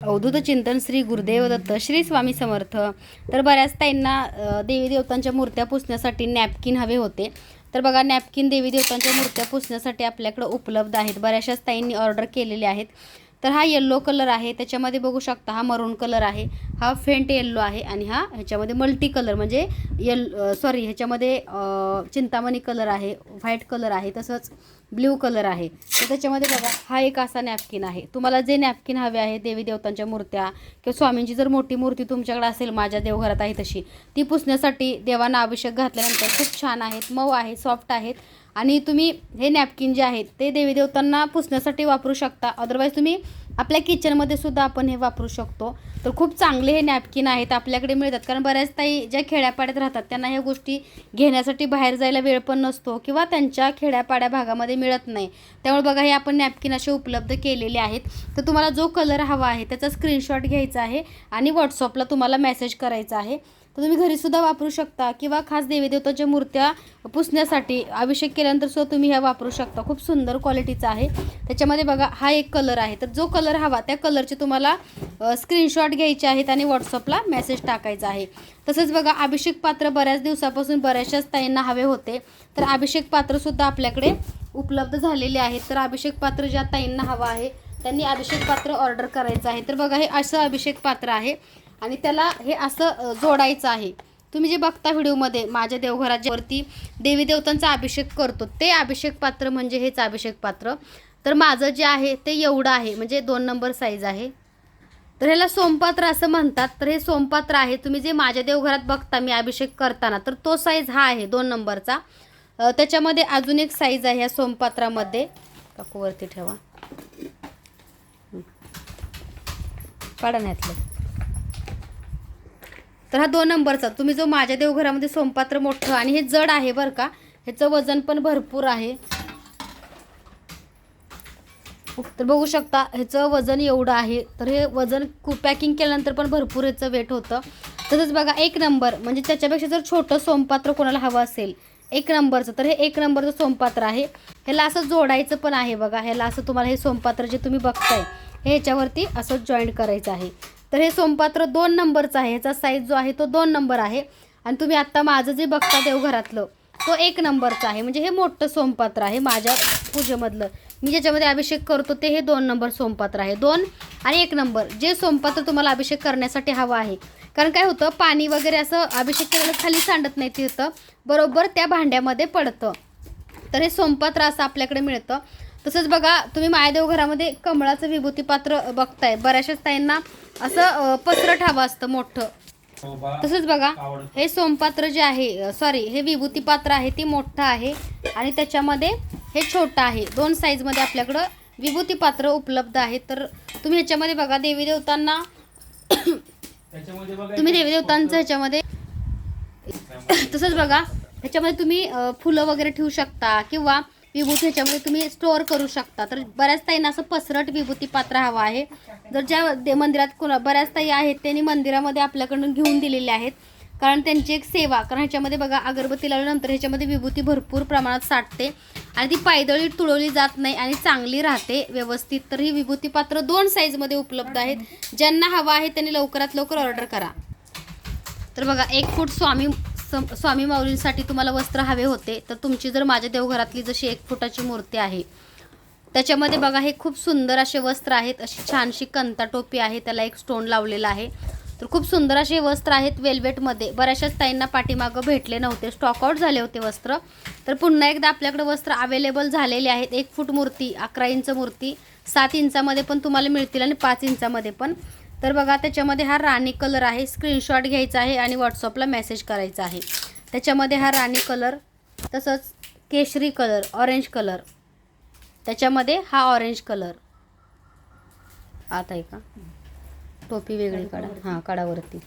अवधूत चिंतन श्री गुरुदेव दत्त श्री स्वामी समर्थ. तर बऱ्याच ताईंना देवी देवतांच्या मूर्त्या पुसण्यासाठी नॅपकिन हवे होते. तर बघा नॅपकिन देवी देवतांच्या मूर्त्या पुसण्यासाठी आपल्याकडं उपलब्ध आहेत. बऱ्याचशाच ताईंनी ऑर्डर केलेले आहेत. तर हा येल्लो कलर आहे. त्याच्यामध्ये बघू शकता हा मरून कलर आहे हा फेंट येल्लो आहे आणि हा ह्याच्यामध्ये मल्टी कलर म्हणजे येल सॉरी ह्याच्यामध्ये चिंतामणी कलर आहे व्हाईट कलर आहे तसंच ब्ल्यू कलर आहे. तर त्याच्यामध्ये बघा हा एक असा नॅपकिन आहे. तुम्हाला जे नॅपकिन हवे आहे देवी देवतांच्या मूर्त्या किंवा स्वामींची जर मोठी मूर्ती तुमच्याकडे असेल माझ्या देवघरात आहे तशी ती पुसण्यासाठी देवांना अभिषेक घातल्यानंतर खूप छान आहेत मऊ आहेत सॉफ्ट आहेत. आणि तुम्ही हे नॅपकिन जे आहेत ते देवी देवतांना पुसण्यासाठी वापरू शकता. अदरवाईज तुम्ही आपल्या किचनमध्ये सुद्धा आपण हे वापरू शकतो. तर खूप चांगले हे नॅपकिन आहेत आपल्याकडे मिळतात. कारण बऱ्याच ताई ज्या खेड्यापाड्यात राहतात त्यांना ह्या गोष्टी घेण्यासाठी बाहेर जायला वेळ पण नसतो किंवा त्यांच्या खेड्यापाड्या भागामध्ये मिळत नाही. त्यामुळे बघा हे आपण नॅपकिन असे उपलब्ध केलेले आहेत. तर तुम्हाला जो कलर हवा आहे त्याचा स्क्रीनशॉट घ्यायचा आहे आणि व्हॉट्सअपला तुम्हाला मेसेज करायचा आहे. तर तुम्ही घरीसुद्धा वापरू शकता. किंवा खास देवीदेवताच्या मूर्त्या पुसण्यासाठी अभिषेक केल्यानंतर सुद्धा तुम्ही ह्या वापरू शकता. खूप सुंदर क्वालिटीचा आहे. त्याच्यामध्ये बघा हा एक कलर आहे. तर जो कलर हवा त्या कलरचे तुम्हाला स्क्रीनशॉट घ्यायचे आहेत आणि व्हॉट्सअपला मेसेज टाकायचा आहे. तसंच बघा अभिषेक पात्र बऱ्याच दिवसापासून बऱ्याचशाच ताईंना हवे होते. तर अभिषेक पात्रसुद्धा आपल्याकडे उपलब्ध झालेले आहेत. तर अभिषेक पात्र ज्या ताईंना हवं आहे त्यांनी अभिषेक पात्र ऑर्डर करायचं आहे. तर बघा हे असं अभिषेक पात्र आहे. आणि त्याला हे असं जोडायचं आहे. तुम्ही जे बघता व्हिडिओमध्ये माझ्या देवघराच्या वरती देवी देवतांचा अभिषेक करतो. ते अभिषेक पात्र म्हणजे हेच अभिषेक पात्र. तर माझं जे आहे ते एवढं आहे. म्हणजे दोन नंबर साईज आहे. तर ह्याला सोमपात्र असं म्हणतात. तर हे सोमपात्र आहे. तुम्ही जे माझ्या देवघरात बघता मी अभिषेक करताना तर तो साईज हा आहे दोन नंबरचा. त्याच्यामध्ये अजून एक साईज आहे या सोमपात्रामध्ये. काकूवरती ठेवा. हं. तर हा दोन नंबरचा तुम्ही जो माझ्या देवघरामध्ये सोमपात्र मोठं आणि हे जड आहे बरं का ह्याचं वजन पण भरपूर आहे. तर बघू शकता ह्याचं वजन एवढं आहे तर हे वजन पॅकिंग केल्यानंतर पण भरपूर ह्याचं वेट होतं. तसंच बघा एक नंबर म्हणजे त्याच्यापेक्षा जर छोटं सोमपात्र कोणाला हवं असेल एक नंबरचं तर हे एक नंबरचं सोमपात्र आहे. ह्याला असं जोडायचं पण आहे बघा ह्याला असं तुम्हाला हे सोमपात्र जे तुम्ही बघताय हे ह्याच्यावरती असं जॉईंट करायचं आहे. तर हे सोमपात्र दोन नंबरचं आहे. ह्याचा साईज जो आहे तो दोन नंबर आहे. आणि तुम्ही आत्ता माझं जे बघता देवघरातलं तो एक नंबरचा आहे. म्हणजे हे मोठं सोमपात्र आहे माझ्या पूजेमधलं. मी ज्याच्यामध्ये अभिषेक करतो ते हे दोन नंबर सोमपात्र आहे. दोन आणि एक नंबर. जे सोमपात्र तुम्हाला अभिषेक करण्यासाठी हवं आहे. कारण काय होतं पाणी वगैरे असं अभिषेक केलेलं खाली सांडत नाही तिथं. बरोबर त्या भांड्यामध्ये पडतं. तर हे सोमपात्र असं आपल्याकडे मिळतं. तसंच बघा तुम्ही मायादेव घरामध्ये कमळाचं विभूती पात्र बघताय. बऱ्याचशाच ताईंना असं पसरट हवं असतं मोठं. तसंच बघा हे सोमपात्र जे आहे सॉरी हे विभूती पात्र आहे ते मोठं आहे आणि त्याच्यामध्ये हे छोटं आहे. दोन साईजमध्ये आपल्याकडं विभूती पात्र उपलब्ध आहे. तर तुम्ही ह्याच्यामध्ये बघा देवी देवतांना तुम्ही देवी देवतांचं ह्याच्यामध्ये तसंच बघा ह्याच्यामध्ये तुम्ही फुलं वगैरे ठेवू शकता किंवा विभूती ह्याच्यामध्ये तुम्ही स्टोअर करू शकता. तर बऱ्याच ताईंना असं पसरट विभूती पात्र हवं आहे. जर ज्या दे मंदिरात कोणा बऱ्याच ताई आहेत त्यांनी मंदिरामध्ये आपल्याकडून घेऊन दिलेले आहेत. कारण त्यांची एक सेवा कारण ह्याच्यामध्ये बघा अगरबत्ती लावल्यानंतर ह्याच्यामध्ये विभूती भरपूर प्रमाणात साठते. आणि ती पायदळी तुळवली जात नाही आणि चांगली राहते व्यवस्थित. तर ही विभूती पात्र दोन साईजमध्ये उपलब्ध आहेत. ज्यांना हवा आहे त्यांनी लवकरात लवकर ऑर्डर करा. तर बघा एक फूट स्वामी सम- स्वामी माऊलींसाठी तुम्हाला वस्त्र हवे होते तर तुमची जर माझ्या देवघरातली जशी एक फुटाची मूर्ती आहे त्याच्यामध्ये बघा हे खूप सुंदर असे वस्त्र आहेत अशी छानशी कंता टोपी आहे त्याला एक स्टोन लावलेला आहे. तर खूप सुंदर असे वस्त्र आहेत वेल्वेटमध्ये बऱ्याचशाच ताईंना पाठीमागं भेटले नव्हते स्टॉकआउट झाले होते वस्त्र. तर पुन्हा एकदा आपल्याकडे वस्त्र अवेलेबल झालेले आहेत. एक फूट मूर्ती अकरा इंच मूर्ती सात इंचामध्ये पण तुम्हाला मिळतील आणि पाच इंचामध्ये पण. तर बघा त्याच्यामध्ये हा राणी कलर आहे. स्क्रीनशॉट घ्यायचा आहे आणि व्हॉट्सअपला मेसेज करायचा आहे. त्याच्यामध्ये हा राणी कलर तसंच केशरी कलर ऑरेंज कलर. त्याच्यामध्ये हा ऑरेंज कलर. आता आहे का? टोपी वेगळी काढा. हां काढावरती.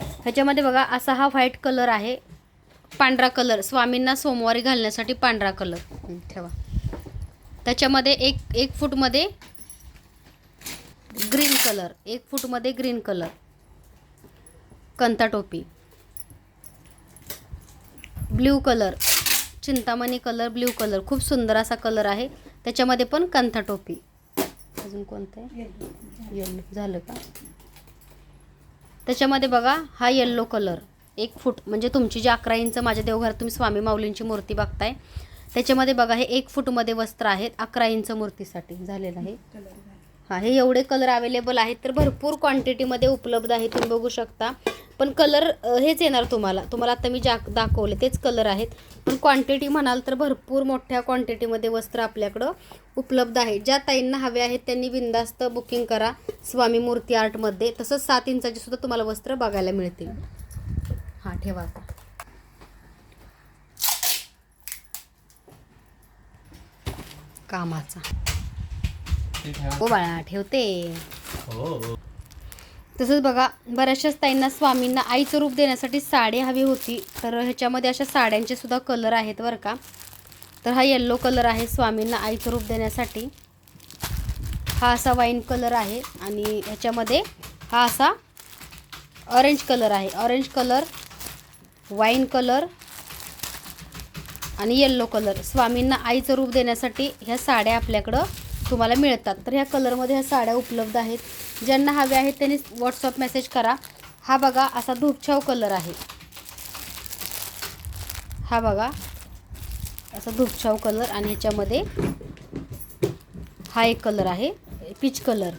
ह्याच्यामध्ये बघा असा हा व्हाईट कलर आहे. पांढरा कलर. स्वामींना सोमवारी घालण्यासाठी पांढरा कलर. ठेवा. त्याच्यामध्ये एक एक फूटमध्ये ग्रीन कलर एक फूटमध्ये ग्रीन कलर. कंता टोपी blue colour Chintamani colour blue colour. खूप सुंदर असा कलर आहे. त्याच्यामध्ये पण कंथा टोपी अजून कोणतं आहे? येल्लो झालं का? त्याच्यामध्ये बघा हा येल्लो कलर. एक फूट म्हणजे तुमची जी अकरा इंच माझ्या देवघरात तुम्ही स्वामी माऊलींची मूर्ती बघताय. त्याच्यामध्ये बघा हे एक फूटमध्ये वस्त्र आहेत अकरा इंच मूर्तीसाठी झालेलं आहे. हा हे एवढे कलर अवेलेबल आहेत तर भरपूर क्वांटिटीमध्ये उपलब्ध आहे तुम्ही बघू शकता. पण कलर हेच येणार तुम्हाला. तुम्हाला आता मी जा दाखवले तेच कलर आहेत. पण क्वांटिटी म्हणाल तर भरपूर मोठ्या क्वांटिटीमध्ये वस्त्र आपल्याकडं उपलब्ध आहे. ज्या ताईंना हवे आहेत त्यांनी बिंदास्त बुकिंग करा स्वामी मूर्ती आर्टमध्ये तसंच सात इंचाचे सुद्धा तुम्हाला वस्त्र बघायला मिळतील. हां ठेवा आता. कामाचा. ओ बाळा ठेवते. हो हो. तसंच बघा बऱ्याचशाच ताईंना स्वामींना आईचं रूप देण्यासाठी साडी हवी होती. तर ह्याच्यामध्ये अशा साड्यांचे सुद्धा कलर आहेत बरं का. तर हा येल्लो कलर आहे स्वामींना आईचं रूप देण्यासाठी. हा असा वाईन कलर आहे आणि ह्याच्यामध्ये हा असा ऑरेंज कलर आहे. ऑरेंज कलर वाईन कलर आणि येल्लो कलर. स्वामींना आईचं रूप देण्यासाठी ह्या साड्या आपल्याकडं तुम्हाला मिळतात. तर ह्या कलरमध्ये ह्या साड्या उपलब्ध आहेत. ज्यांना हव्या आहेत त्यांनी व्हॉट्सअप मेसेज करा. हा बघा असा धूपछाव कलर आहे. हा बघा असा धूपछाव कलर आणि ह्याच्यामध्ये हा एक कलर आहे पीच कलर.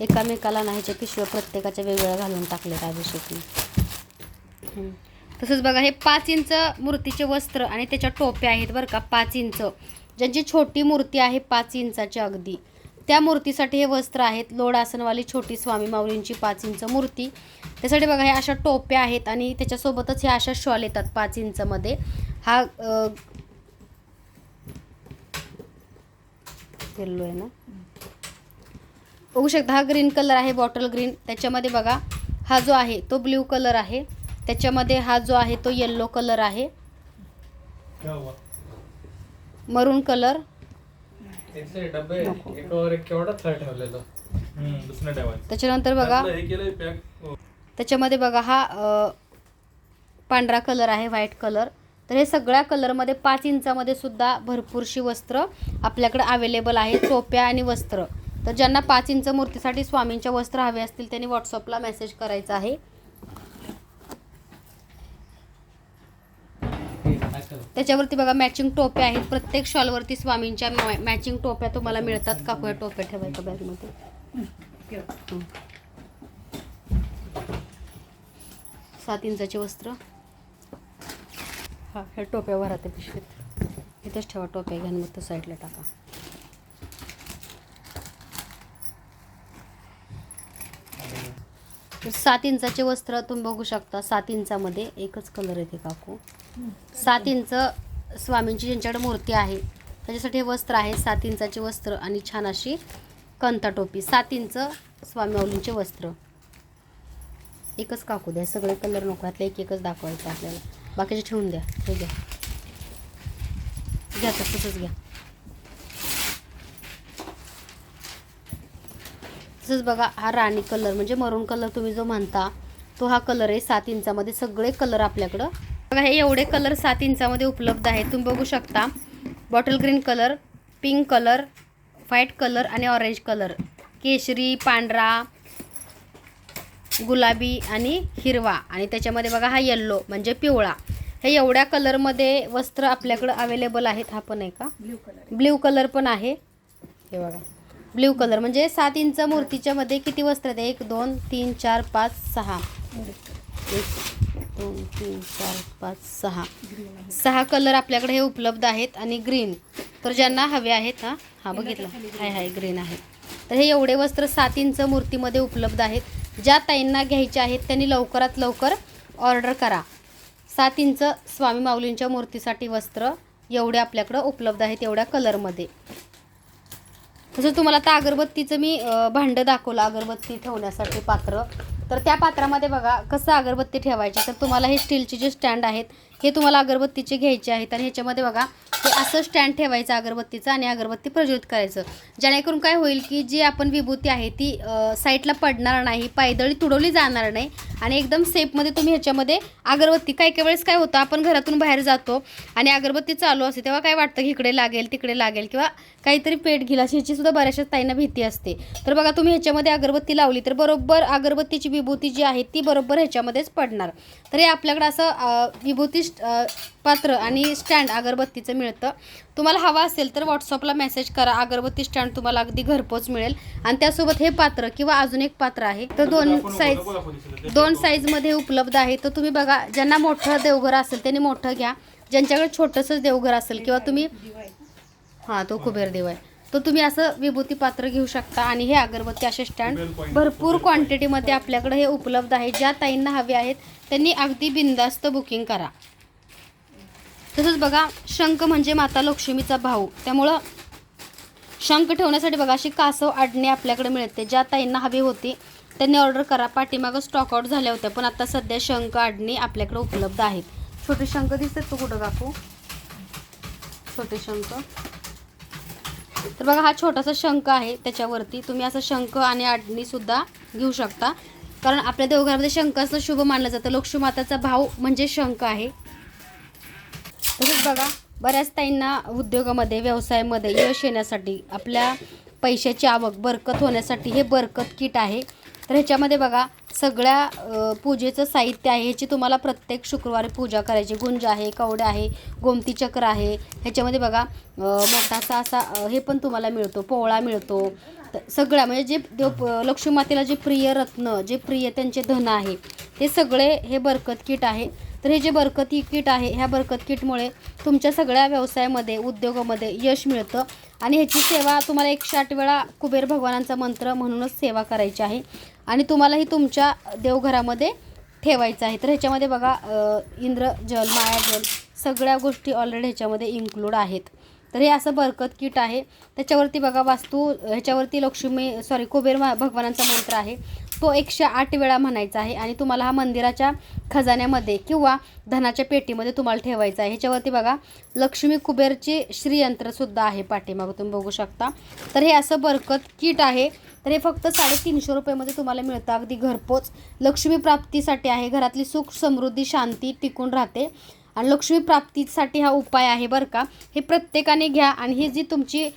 एकामेकाला ना ह्याच्या पिशव्या प्रत्येकाच्या वेगवेगळ्या घालून टाकलेत अभिषेकने. तसंच बघा हे पाच इंच मूर्तीचे वस्त्र आणि त्याच्या टोप्या आहेत बरं का पाच इंच. ज्यांची छोटी मूर्ती आहे पाच इंचाची अगदी. त्या मूर्तीसाठी हे वस्त्र आहेत लोड आसनवाली छोटी स्वामी माऊलींची पाच इंच मूर्ती. त्यासाठी बघा हे अशा टोप्या आहेत आणि त्याच्यासोबतच ह्या अशा शॉल येतात पाच इंचमध्ये. हा येल्लो आहे ना? बघू शकता हा ग्रीन कलर आहे बॉटल ग्रीन. त्याच्यामध्ये बघा हा जो आहे तो ब्ल्यू कलर आहे. त्याच्यामध्ये हा जो आहे तो येल्लो कलर आहे. मरून कलर. त्याच्यानंतर बघा. हे त्याच्यामध्ये बघा हा अ, पांढरा कलर आहे व्हाईट कलर. तर हे सगळ्या कलरमध्ये पाच इंचामध्ये सुद्धा भरपूरशी वस्त्र आपल्याकडे अवेलेबल आहे टोप्या आणि वस्त्र. तर ज्यांना पाच इंच मूर्तीसाठी स्वामींच्या वस्त्र हवे असतील त्यांनी व्हॉट्सअपला मेसेज करायचा आहे. त्याच्यावरती बघा मॅचिंग टोप्या आहेत. प्रत्येक शॉलवरती स्वामींच्या मॅचिंग टोप्या तुम्हाला मिळतात काकूया टोप्या ठेवायच्या बॅगमध्ये. सात इंचाचे वस्त्र. हा ह्या टोप्या भरा त्या पिशवीत. इथंच ठेवा टोप्या घ्या मग तो साईडला टाका. सात इंचाचे वस्त्र तुम्ही बघू शकता. सात इंचामध्ये एकच कलर येते काकू. सात इंच स्वामींची ज्यांच्याकडे मूर्ती आहे त्याच्यासाठी हे वस्त्र आहे. सात इंचाचे वस्त्र आणि छान अशी कंता टोपी. सात इंच स्वामी वस्त्र. एकच काकू द्या सगळे कलर नको यातलं एक एकच दाखवायचं आपल्याला. बाकीचे ठेवून द्या हे घ्या. घ्या तसंच घ्या. तसंच बघा हा राणी कलर म्हणजे मरून कलर तुम्ही जो म्हणता तो हा कलर आहे. सात इंचामध्ये सगळे कलर आपल्याकडं बघा हे एवढे कलर सात इंचामध्ये उपलब्ध आहेत. तुम्ही बघू शकता bottle green colour pink colour white colour आणि ऑरेंज कलर केशरी पांढरा गुलाबी आणि हिरवा. आणि त्याच्यामध्ये बघा हा येल्लो म्हणजे पिवळा. हे एवढ्या कलरमध्ये वस्त्र आपल्याकडं अवेलेबल आहेत. हा पण आहे का? ब्ल्यू कलर पण आहे. हे बघा. ब्ल्यू कलर म्हणजे सात इंच मूर्तीच्या मध्ये किती वस्त्र आहेत? एक दोन तीन चार पाच सहा. एक दोन तीन चार पाच सहा. सहा कलर आपल्याकडे हे उपलब्ध आहेत आणि ग्रीन तर ज्यांना हवे आहेत हा हा बघितलं. हाय हाय ग्रीन आहे. तर हे एवढे वस्त्र सात इंच मूर्तीमध्ये उपलब्ध आहेत. ज्या ताईंना घ्यायचे आहेत त्यांनी लवकरात लवकर ऑर्डर करा. सात इंच स्वामी माऊलींच्या मूर्तीसाठी वस्त्र एवढे आपल्याकडं उपलब्ध आहेत एवढ्या कलरमध्ये तसं तुम्हाला आता अगरबत्तीचं मी भांडं दाखवलं. अगरबत्ती ठेवण्यासाठी पात्र तर त्या पात्रामध्ये बघा कसं अगरबत्ती ठेवायची तर तुम्हाला हे स्टीलचे जे स्टँड आहेत हे तुम्हाला अगरबत्तीचे घ्यायचे आहेत आणि ह्याच्यामध्ये बघा हे असं स्टँड ठेवायचं अगरबत्तीचं आणि अगरबत्ती प्रज्वलित करायचं. जेणेकरून काय होईल की जी आपण विभूती आहे ती साईडला पडणार नाही पायदळी तुडवली जाणार नाही आणि एकदम सेफमध्ये तुम्ही ह्याच्यामध्ये अगरबत्ती. काही काही वेळेस काय होतं आपण घरातून बाहेर जातो आणि अगरबत्ती चालू असते तेव्हा काय वाटतं की इकडे लागेल तिकडे लागेल किंवा काहीतरी पेट घेईल अशी ह्याची सुद्धा बऱ्याचशा ताईंना भीती असते. तर बघा तुम्ही ह्याच्यामध्ये अगरबत्ती लावली तर बरोबर अगरबत्तीची विभूती जी आहे ती बरोबर ह्याच्यामध्येच पडणार. तर हे आपल्याकडं असं विभूती पात्र आणि स्टँड अगरबत्तीचं मिळतं. तुम्हाला हवा असेल तर व्हॉट्सअपला मेसेज करा. अगरबत्ती स्टँड तुम्हाला अगदी घरपोच मिळेल. आणि त्यासोबत हे पात्र किंवा अजून एक पात्र आहे. तर दोन साईज दोन साईजमध्ये उपलब्ध आहे. तर तुम्ही बघा ज्यांना मोठं देवघर असेल त्यांनी मोठं घ्या. ज्यांच्याकडे छोटंसंच देवघर असेल किंवा तुम्ही हां तो कुबेर देव आहे. तर तुम्ही असं विभूती पात्र घेऊ शकता आणि हे अगरबत्ती असे स्टँड भरपूर क्वांटिटीमध्ये आपल्याकडे हे उपलब्ध आहे. ज्या ताईंना हवे आहेत त्यांनी अगदी बिंदास्त बुकिंग करा. तसंच बघा शंख म्हणजे माता लक्ष्मीचा भाऊ. त्यामुळं शंख ठेवण्यासाठी बघा अशी कासव आडणे आपल्याकडे मिळते. ज्या ताईंना हवी होती त्यांनी ऑर्डर करा. पाठीमागं स्टॉकआउट झाल्या होत्या पण आता सध्या शंख आडणी आपल्याकडे उपलब्ध आहेत. छोटे शंख दिसतात तू कुठं काकू? छोटे शंख. तर बघा हा छोटासा शंख आहे त्याच्यावरती. तुम्ही असं शंख आणि आडणीसुद्धा घेऊ शकता. कारण आपल्या देवघरामध्ये शंख असं शुभ मानलं जातं. लक्ष्मी माताचा भाव म्हणजे शंख आहे. तसंच बघा बऱ्याच ताईंना उद्योगामध्ये व्यवसायामध्ये यश येण्यासाठी आपल्या पैशाची आवक बरकत होण्यासाठी हे बरकत किट आहे. तर ह्याच्यामध्ये बघा सगळ्या पूजेचं साहित्य आहे ह्याची तुम्हाला प्रत्येक शुक्रवारी पूजा करायची. गुंज आहे कवडे आहे गोमती चक्र आहे. ह्याच्यामध्ये बघा मोठासा असा हे पण तुम्हाला मिळतो पोवळा मिळतो. सगळ्या म्हणजे जे देव लक्ष्मी मातेला जे प्रिय रत्न जे प्रिय त्यांचे धन आहे ते सगळे हे बरकत किट आहे. तर हे जे बरकती किट आहे ह्या बरकत किटमुळे तुमच्या सगळ्या व्यवसायामध्ये उद्योगामध्ये यश मिळतं. आणि ह्याची सेवा तुम्हाला एकशे आठ वेळा कुबेर भगवानांचा मंत्र म्हणूनच सेवा करायची आहे. आणि तुम्हालाही तुमच्या देवघरामध्ये ठेवायचं आहे. तर ह्याच्यामध्ये बघा इंद्र जल माया जल सगळ्या गोष्टी ऑलरेडी ह्याच्यामध्ये इन्क्लूड आहेत. तर हे असं बरकत किट आहे. त्याच्यावरती बघा वास्तू ह्याच्यावरती लक्ष्मी सॉरी कुबेर मा- भगवानांचा मंत्र आहे. तो एकशे आठ वेळा म्हणायचा आहे आणि तुम्हाला हा मंदिराच्या खजान्यामध्ये किंवा धनाच्या पेटीमध्ये तुम्हाला ठेवायचा आहे. ह्याच्यावरती बघा लक्ष्मी कुबेरचे श्रीयंत्रसुद्धा आहे पाठीमागं. तुम्ही बघू शकता. तर हे असं बरकत किट आहे. तर हे फक्त साडेतीनशे रुपयामध्ये तुम्हाला मिळतं. अगदी घरपोच. लक्ष्मी प्राप्तीसाठी आहे. घरातली सुख समृद्धी शांती टिकून राहते. आणि लक्ष्मी प्राप्तीसाठी हा उपाय आहे बरं का. हे प्रत्येकाने घ्या आणि ही जी तुमची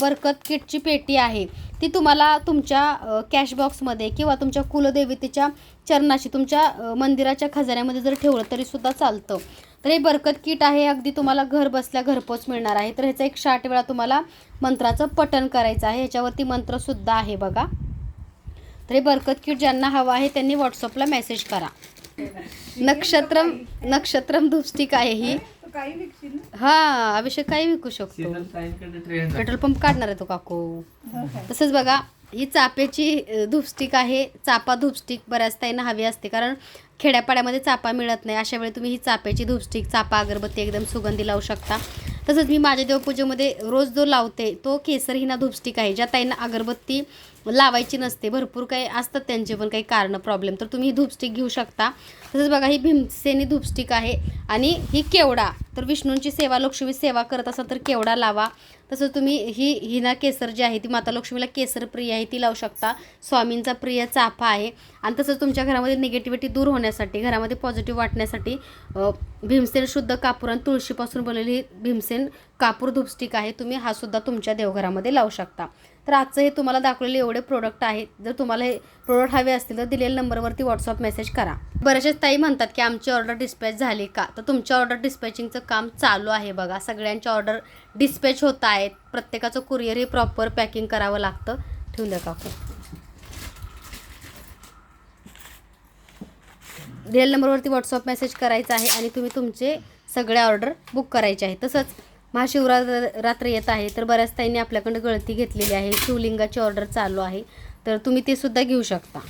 बरकत किटची पेटी आहे ती तुम्हाला तुमच्या कॅश बॉक्समध्ये किंवा तुमच्या कुलदेवतेच्या चरणाशी तुमच्या मंदिराच्या खजान्यामध्ये जर ठेवलं तरीसुद्धा चालतं. तर हे बरकत किट आहे अगदी तुम्हाला घर बसल्या घरपोच मिळणार आहे. तर ह्याचा एक आठ वेळा तुम्हाला मंत्राचं पठण करायचं आहे. ह्याच्यावरती मंत्रसुद्धा आहे बघा. तर हे बरकत किट ज्यांना हवं आहे त्यांनी व्हॉट्सअपला मेसेज करा. नक्षत्रम नक्षत्रम धूपस्टिक आहे ही. हा अभिषेक काही विकू शकतो. पेट्रोल पंप काढणार आहे तो काकू. तसंच बघा ही चाप्याची धूपस्टिक आहे. चापा धूपस्टिक बऱ्याच ताईंना हवी असते कारण खेड्यापाड्यामध्ये चापा मिळत नाही. अशा वेळी तुम्ही ही चाप्याची धूपस्टिक चापा अगरबत्ती एकदम सुगंधी लावू शकता. तसंच मी माझ्या देवपूजेमध्ये रोज जो लावते तो केसर हिना धूपस्टिक आहे ज्या ताईंना अगरबत्ती लावायची नसते. भरपूर काही असतात त्यांचे पण काही कारणं प्रॉब्लेम तर तुम्ही ही धूपस्टिक घेऊ शकता. तसंच बघा ही भीमसेनी धूपस्टिक आहे आणि ही केवडा. तर विष्णूंची सेवा लक्ष्मी सेवा करत असाल तर केवडा लावा. तसंच तुम्ही ही हिना केसर जी आहे ती माता लक्ष्मीला केसर प्रिय आहे ती लावू शकता. स्वामींचा प्रिय चाफा आहे. आणि तसंच तुमच्या घरामध्ये निगेटिव्हिटी दूर होण्यासाठी घरामध्ये पॉझिटिव्ह वाटण्यासाठी भीमसेन शुद्ध कापूर आणि तुळशीपासून बनवलेली ही भीमसेन कापूर धूपस्टिक आहे. तुम्ही हा सुद्धा तुमच्या देवघरामध्ये लावू शकता. तर आजचं हे तुम्हाला दाखवलेले एवढे प्रोडक्ट आहेत. जर तुम्हाला हे प्रोडक्ट हवे असतील तर दिलेल्या नंबरवरती व्हॉट्सअप मेसेज करा. बऱ्याचशाच ताई म्हणतात की आमची ऑर्डर डिस्पॅच झाली का? तर तुमच्या ऑर्डर डिस्पॅचिंगचं काम चालू आहे बघा. सगळ्यांच्या ऑर्डर डिस्पॅच होत आहेत. प्रत्येकाचं कुरिअरही प्रॉपर पॅकिंग करावं लागतं. ठेवून द्या काकू. दिलेल्या नंबरवरती व्हॉट्सअप मेसेज करायचा आहे आणि तुम्ही तुमचे सगळे ऑर्डर बुक करायचे आहे. तसंच महाशिवरात्र रात्र येत आहे तर बऱ्याच ताईंनी आपल्याकडं गळती घेतलेली आहे. शिवलिंगाची ऑर्डर चालू आहे. तर तुम्ही ते सुद्धा घेऊ शकता.